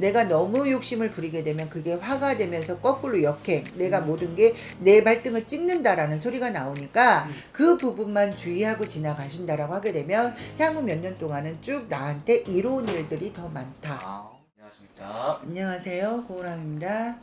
내가 너무 욕심을 부리게 되면 그게 화가 되면서 거꾸로 역행, 내가 모든 게 내 발등을 찍는다라는 소리가 나오니까 음. 그 부분만 주의하고 지나가신다라고 하게 되면 향후 몇 년 동안은 쭉 나한테 이로운 일들이 더 많다. 아, 안녕하십니까. 안녕하세요, 고람입니다.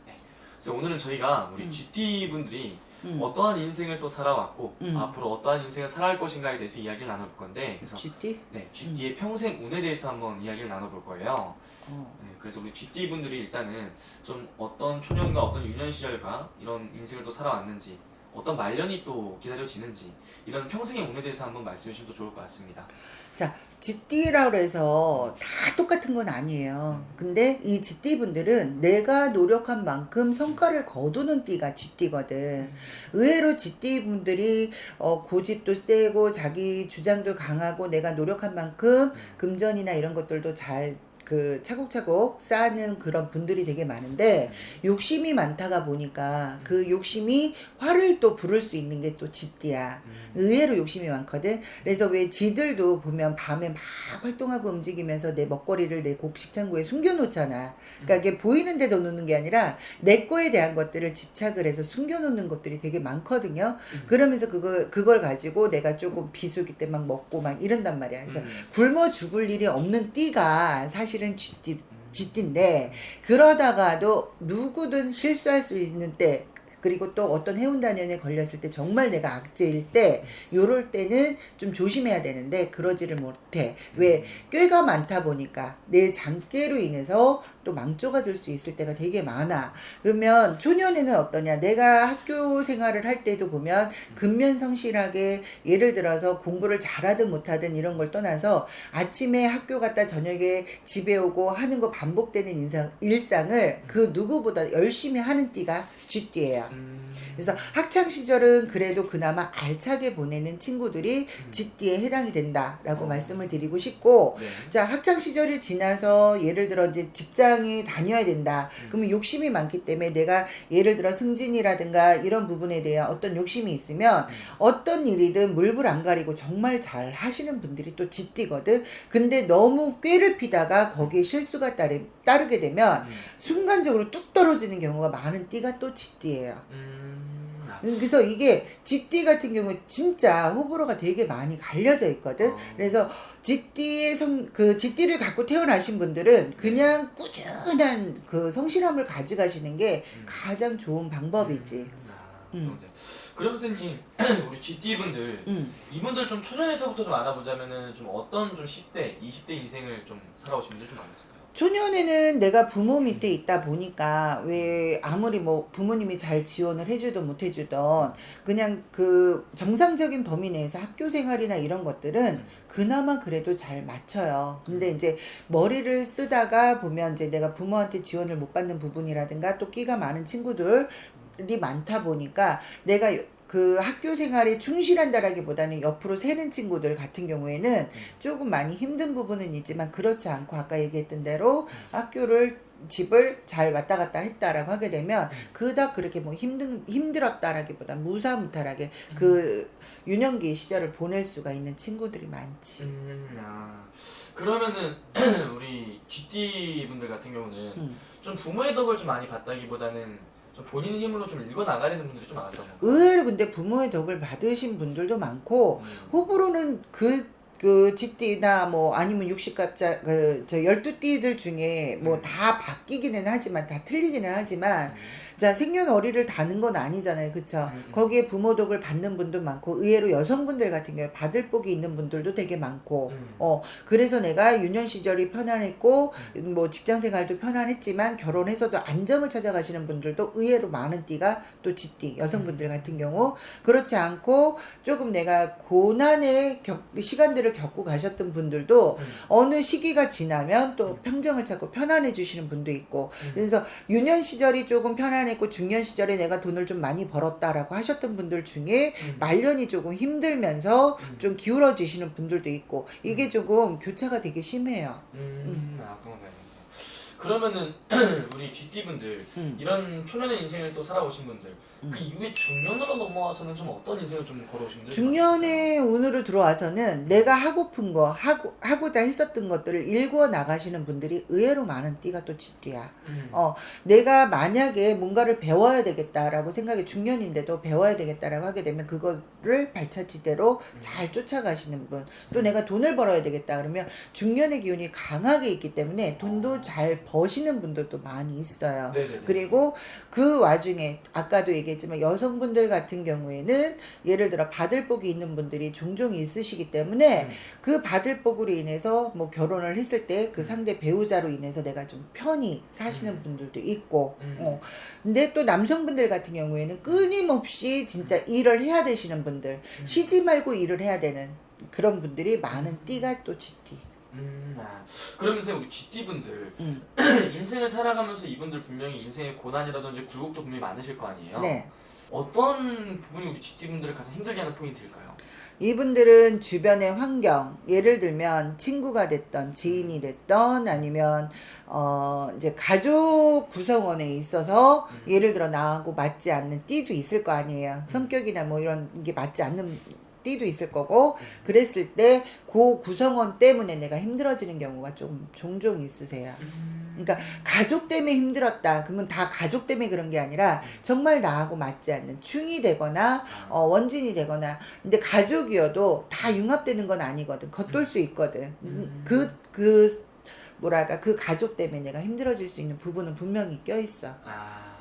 그래서 오늘은 저희가 우리 음. GT 분들이 음. 어떠한 인생을 또 살아왔고 음. 앞으로 어떠한 인생을 살아갈 것인가에 대해서 이야기를 나눠볼 건데 그래서 GT? 네, GT의 평생 운에 대해서 한번 이야기를 나눠볼 거예요. 어. 네, 그래서 우리 GT 분들이 일단은 좀 어떤 초년과 어떤 유년 시절과 이런 인생을 또 살아왔는지 어떤 말년이 또 기다려지는지 이런 평생의 운에 대해서 한번 말씀해 주시면 또 좋을 것 같습니다. 자, GT라고 해서 다 똑같은 건 아니에요. 근데 이 GT 분들은 내가 노력한 만큼 성과를 거두는 띠가 GT거든. 의외로 GT 분들이 어, 고집도 세고 자기 주장도 강하고 내가 노력한 만큼 금전이나 이런 것들도 잘 그 차곡차곡 쌓는 그런 분들이 되게 많은데 욕심이 많다가 보니까 그 욕심이 화를 또 부를 수 있는 게또 GT야. 음. 의외로 욕심이 많거든. 그래서 왜 지들도 보면 밤에 막 활동하고 움직이면서 내 먹거리를 내 곡식 창고에 숨겨놓잖아. 그러니까 이게 보이는 데도 놓는 게 아니라 내 거에 대한 것들을 집착을 해서 숨겨놓는 것들이 되게 많거든요. 그러면서 그거 그걸 가지고 내가 조금 비수기 때 막 먹고 막 이런단 말이야. 그래서 음. 굶어 죽을 일이 없는 띠가 사실 은 쥐띠, 쥐띠인데 그러다가도 누구든 실수할 수 있는 때 그리고 또 어떤 해운단연에 걸렸을 때 정말 내가 악재일 때 요럴 때는 좀 조심해야 되는데 그러지를 못해. 왜? 꾀가 많다 보니까 내 장깨로 인해서 또 망조가 될 수 있을 때가 되게 많아. 그러면 초년에는 어떠냐? 내가 학교 생활을 할 때도 보면 근면성실하게 예를 들어서 공부를 잘하든 못하든 이런 걸 떠나서 아침에 학교 갔다 저녁에 집에 오고 하는 거 반복되는 인상, 일상을 그 누구보다 열심히 하는 띠가 쥐띠예요. 음. 그래서 학창 시절은 그래도 그나마 알차게 보내는 친구들이 쥐띠에 해당이 된다라고 어. 말씀을 드리고 싶고 네. 자 학창 시절이 지나서 예를 들어 이제 직장에 다녀야 된다. 음. 그러면 욕심이 많기 때문에 내가 예를 들어 승진이라든가 이런 부분에 대한 어떤 욕심이 있으면 음. 어떤 일이든 물불 안 가리고 정말 잘 하시는 분들이 또 짖디거든. 근데 너무 꾀를 피다가 거기에 실수가 따르, 따르게 되면 음. 순간적으로 뚝 떨어지는 경우가 많은 띠가 또 짖디예요. 음. 아. 그래서 이게 쥐띠 같은 경우 진짜 호불호가 되게 많이 갈려져 있거든. 어. 그래서 쥐띠의 성, 그 쥐띠를 갖고 태어나신 분들은 그냥 꾸준한 그 성실함을 가져가시는 게 음. 가장 좋은 방법이지. 음. 아, 음. 그럼 선생님 우리 GT 분들 음. 이분들 좀 초년에서부터 좀 알아보자면은 좀 어떤 좀 10대, 20대 인생을 좀 살아오신 분들 좀 많았을까요? 초년에는 내가 부모 밑에 있다 보니까 왜 아무리 뭐 부모님이 잘 지원을 해주든 못 해주든 그냥 그 정상적인 범위 내에서 학교 생활이나 이런 것들은 그나마 그래도 잘 맞춰요. 근데 이제 머리를 쓰다가 보면 이제 내가 부모한테 지원을 못 받는 부분이라든가 또 끼가 많은 친구들 이 많다 보니까 내가 그 학교 생활에 충실한다라기보다는 옆으로 새는 친구들 같은 경우에는 조금 많이 힘든 부분은 있지만 그렇지 않고 아까 얘기했던 대로 학교를 집을 잘 왔다 갔다 했다라고 하게 되면 그닥 그렇게 뭐 힘든 힘들었다라기보다 무사무탈하게 그 유년기 시절을 보낼 수가 있는 친구들이 많지. 음, 아. 그러면은 우리 GT 분들 같은 경우는 음. 좀 부모의 덕을 좀 많이 봤다기보다는 좀 본인의 힘으로 좀 읽어 나가려는 분들이 좀 많았던 건가요? 의외로 근데 부모의 덕을 받으신 분들도 많고 음. 호불호는 그, 그 쥐띠나 뭐 아니면 육식갑자 그저 열두 띠들 중에 뭐 음. 다 바뀌기는 하지만 다 틀리기는 하지만 음. 자 생년월일을 다는 건 아니잖아요 그쵸 음. 거기에 부모 덕을 받는 분도 많고 의외로 여성분들 같은 경우에 받을 복이 있는 분들도 되게 많고 음. 어 그래서 내가 유년 시절이 편안했고 뭐 직장 생활도 편안했지만 결혼해서도 안정을 찾아가시는 분들도 의외로 많은 띠가 또 쥐띠 여성분들 같은 경우 그렇지 않고 조금 내가 고난의 겪, 시간들을 겪고 가셨던 분들도 음. 어느 시기가 지나면 또 평정을 찾고 편안해지시는 분도 있고 음. 그래서 유년 시절이 조금 편안 했고 중년 시절에 내가 돈을 좀 많이 벌었다라고 하셨던 분들 중에 음. 말년이 조금 힘들면서 음. 좀 기울어지시는 분들도 있고 이게 조금 교차가 되게 심해요. 음, 아, 그런 거요. 그러면은 우리 GT분들 음. 이런 초년의 인생을 또 살아오신 분들 음. 그 이후에 중년으로 넘어와서는 좀 어떤 인생을 좀 걸어오신 분들 중년의 운으로 들어와서는 내가 하고픈 거 하고 하고자 했었던 것들을 일구어 나가시는 분들이 의외로 많은 띠가 또 쥐띠야. 음. 어, 내가 만약에 뭔가를 배워야 되겠다라고 생각이 중년인데도 배워야 되겠다라고 하게 되면 그거를 발차지대로 잘 쫓아가시는 분. 또 내가 돈을 벌어야 되겠다 그러면 중년의 기운이 강하게 있기 때문에 돈도 잘 버시는 분들도 많이 있어요. 네네네. 그리고 그 와중에 아까도 얘기 했지만 여성분들 같은 경우에는 예를 들어 받을 복이 있는 분들이 종종 있으시기 때문에 음. 그 받을 복으로 인해서 뭐 결혼을 했을 때그 음. 상대 배우자로 인해서 내가 좀 편히 사시는 음. 분들도 있고 음. 어. 근데 또 남성분들 같은 경우에는 끊임없이 진짜 일을 해야 되시는 분들 음. 쉬지 말고 일을 해야 되는 그런 분들이 많은 띠가 또 쥐띠 음, 아. 그러면서 우리 GT분들 음. 인생을 살아가면서 이분들 분명히 인생의 고난이라든지 굴곡도 분명히 많으실 거 아니에요. 네. 어떤 부분이 우리 GT분들을 가장 힘들게 하는 포인트일까요? 이분들은 주변의 환경, 예를 들면 친구가 됐던 지인이 됐던 아니면 어 이제 가족 구성원에 있어서 음. 예를 들어 나하고 맞지 않는 띠도 있을 거 아니에요. 성격이나 뭐 이런 게 맞지 않는 띠도 있을 거고 그랬을 때 그 구성원 때문에 내가 힘들어지는 경우가 좀 종종 있으세요. 그러니까 가족 때문에 힘들었다. 그러면 다 가족 때문에 그런 게 아니라 정말 나하고 맞지 않는 충이 되거나 어, 원진이 되거나 근데 가족이어도 다 융합되는 건 아니거든 겉돌 수 있거든 음. 그그 뭐랄까 그 가족 때문에 내가 힘들어질 수 있는 부분은 분명히 껴 있어 아,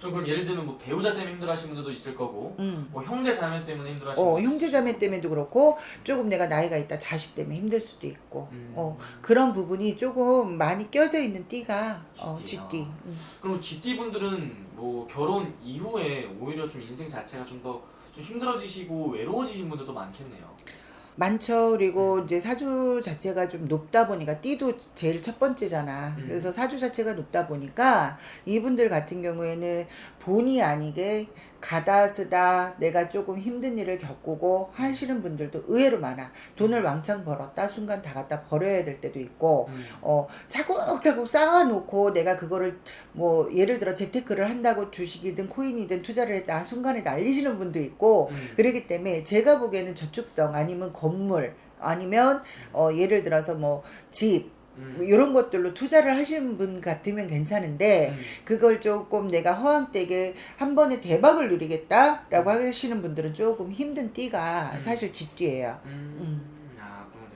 좀 그럼 예를 들면 뭐 배우자 때문에 힘들어하시는 분들도 있을 거고, 음. 뭐 형제 자매 때문에 힘들어하시는 어 분들도 형제자매 때문에도 그렇고 조금 내가 나이가 있다 자식 때문에 힘들 수도 있고 음. 어 그런 부분이 조금 많이 껴져 있는 띠가 어 쥐띠요. 쥐띠 음. 그럼 GT 분들은 뭐 결혼 이후에 오히려 좀 인생 자체가 좀 더 좀 힘들어지시고 외로워지신 분들도 많겠네요. 많죠. 그리고 이제 사주 자체가 좀 높다 보니까 띠도 제일 첫 번째잖아. 음. 그래서 사주 자체가 높다 보니까 이분들 같은 경우에는 본의 아니게 가다 쓰다 내가 조금 힘든 일을 겪고 하시는 분들도 의외로 많아. 돈을 왕창 벌었다 순간 다 갖다 버려야 될 때도 있고 음. 어 차곡차곡 쌓아놓고 내가 그거를 뭐 예를 들어 재테크를 한다고 주식이든 코인이든 투자를 했다 순간에 날리시는 분도 있고 음. 그렇기 때문에 제가 보기에는 저축성 아니면 건물 아니면 어 예를 들어서 뭐 집 음. 이런 것들로 투자를 하시는 분 같으면 괜찮은데 음. 그걸 조금 내가 허황되게 한 번에 대박을 누리겠다라고 하시는 분들은 조금 힘든 띠가 음. 사실 쥐띠예요. 음. 아, 그러네.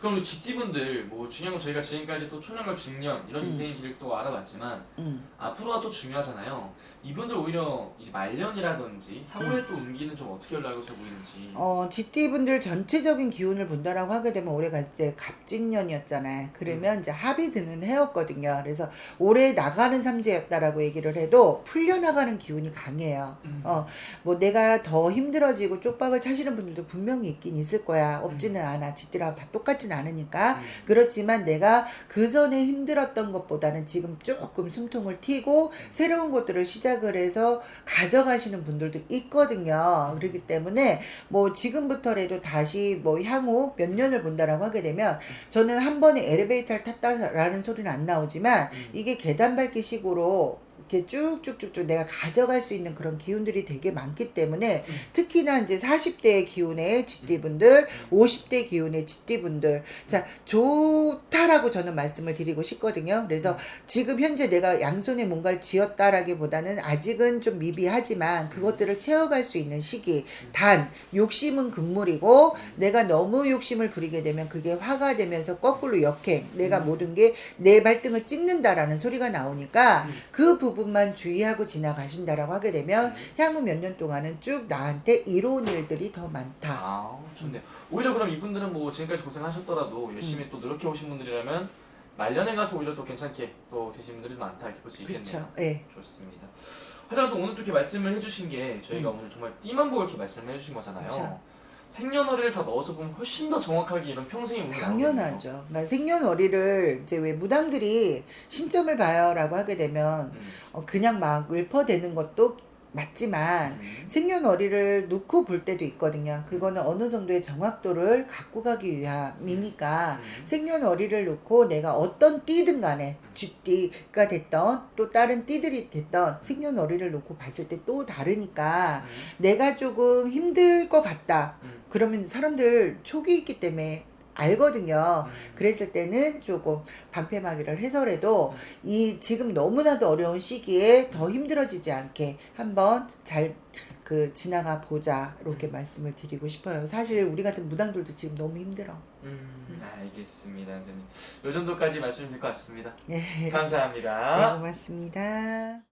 그럼 우리 GT분들 뭐 중요한 건 저희가 지금까지 또 초년과 중년 이런 음. 인생의 길을 또 알아봤지만 음. 앞으로가 또 중요하잖아요. 이분들 오히려 이제 말년이라든지 향후에 또 운기는 좀 어떻게 연락해서 보이는지. 어, GT 분들 전체적인 기운을 본다라고 하게 되면 올해가 이제 갑진년이었잖아요. 그러면 이제 합이 드는 해였거든요. 그래서 올해 나가는 삼재였다라고 얘기를 해도 풀려나가는 기운이 강해요. 음. 어, 뭐 내가 더 힘들어지고 쪽박을 차시는 분들도 분명히 있긴 있을 거야. 없지는 않아. 지띠라고 다 똑같진 않으니까. 음. 그렇지만 내가 그 전에 힘들었던 것보다는 지금 조금 숨통을 튀고 새로운 것들을 시작 을 해서 가져가시는 분들도 있거든요. 그렇기 때문에 뭐 지금부터라도 다시 뭐 향후 몇 년을 본다라고 하게 되면 저는 한 번에 엘리베이터를 탔다라는 소리는 안 나오지만 음. 이게 계단 밟기 식으로 이렇게 쭉쭉쭉쭉 내가 가져갈 수 있는 그런 기운들이 되게 많기 때문에 음. 특히나 이제 40대 기운의 GT분들, 50대 기운의 GT분들, 자, 좋다라고 저는 말씀을 드리고 싶거든요. 그래서 지금 현재 내가 양손에 뭔가를 쥐었다라기보다는 아직은 좀 미비하지만 그것들을 채워갈 수 있는 시기. 단, 욕심은 금물이고 내가 너무 욕심을 부리게 되면 그게 화가 되면서 거꾸로 역행, 내가 음. 모든 게 내 발등을 찍는다라는 소리가 나오니까 음. 그 부분 만 주의하고 지나가신다라고 하게 되면 향후 몇 년 동안은 쭉 나한테 이로운 일들이 더 많다. 아, 좋네요. 오히려 그럼 이분들은 뭐 지금까지 고생하셨더라도 음. 열심히 또 노력해 오신 분들이라면 말년에 가서 오히려 또 괜찮게 또 되신 분들이 많다 이렇게 볼 수 있겠네요. 그렇죠. 예. 좋습니다. 하지만 또 오늘 또 이렇게 말씀을 해주신 게 저희가 음. 오늘 정말 띠만 보고 이렇게 말씀을 해주신 거잖아요. 그쵸. 생년월일을 다 넣어서 보면 훨씬 더 정확하게 이런 평생의 운이 당연하죠. 그러니까 생년월일을 이제 왜 무당들이 신점을 봐요라고 하게 되면. 음. 어, 그냥 막 읊어대는 것도 맞지만 음. 생년월일을 놓고 볼 때도 있거든요. 그거는 어느 정도의 정확도를 갖고 가기 위함이니까 음. 생년월일을 놓고 내가 어떤 띠든 간에 쥐띠가 됐던 또 다른 띠들이 됐던 생년월일을 놓고 봤을 때 또 다르니까 음. 내가 조금 힘들 것 같다. 음. 그러면 사람들 촉이 있기 때문에 알거든요. 음. 그랬을 때는 조금 방패막이를 해서라도 음. 이 지금 너무나도 어려운 시기에 더 힘들어지지 않게 한번 잘 그 지나가 보자 이렇게 음. 말씀을 드리고 싶어요. 사실 우리 같은 무당들도 지금 너무 힘들어. 음, 알겠습니다, 선생님. 요 정도까지 말씀드릴 것 같습니다. 네, 네 감사합니다. 고맙습니다.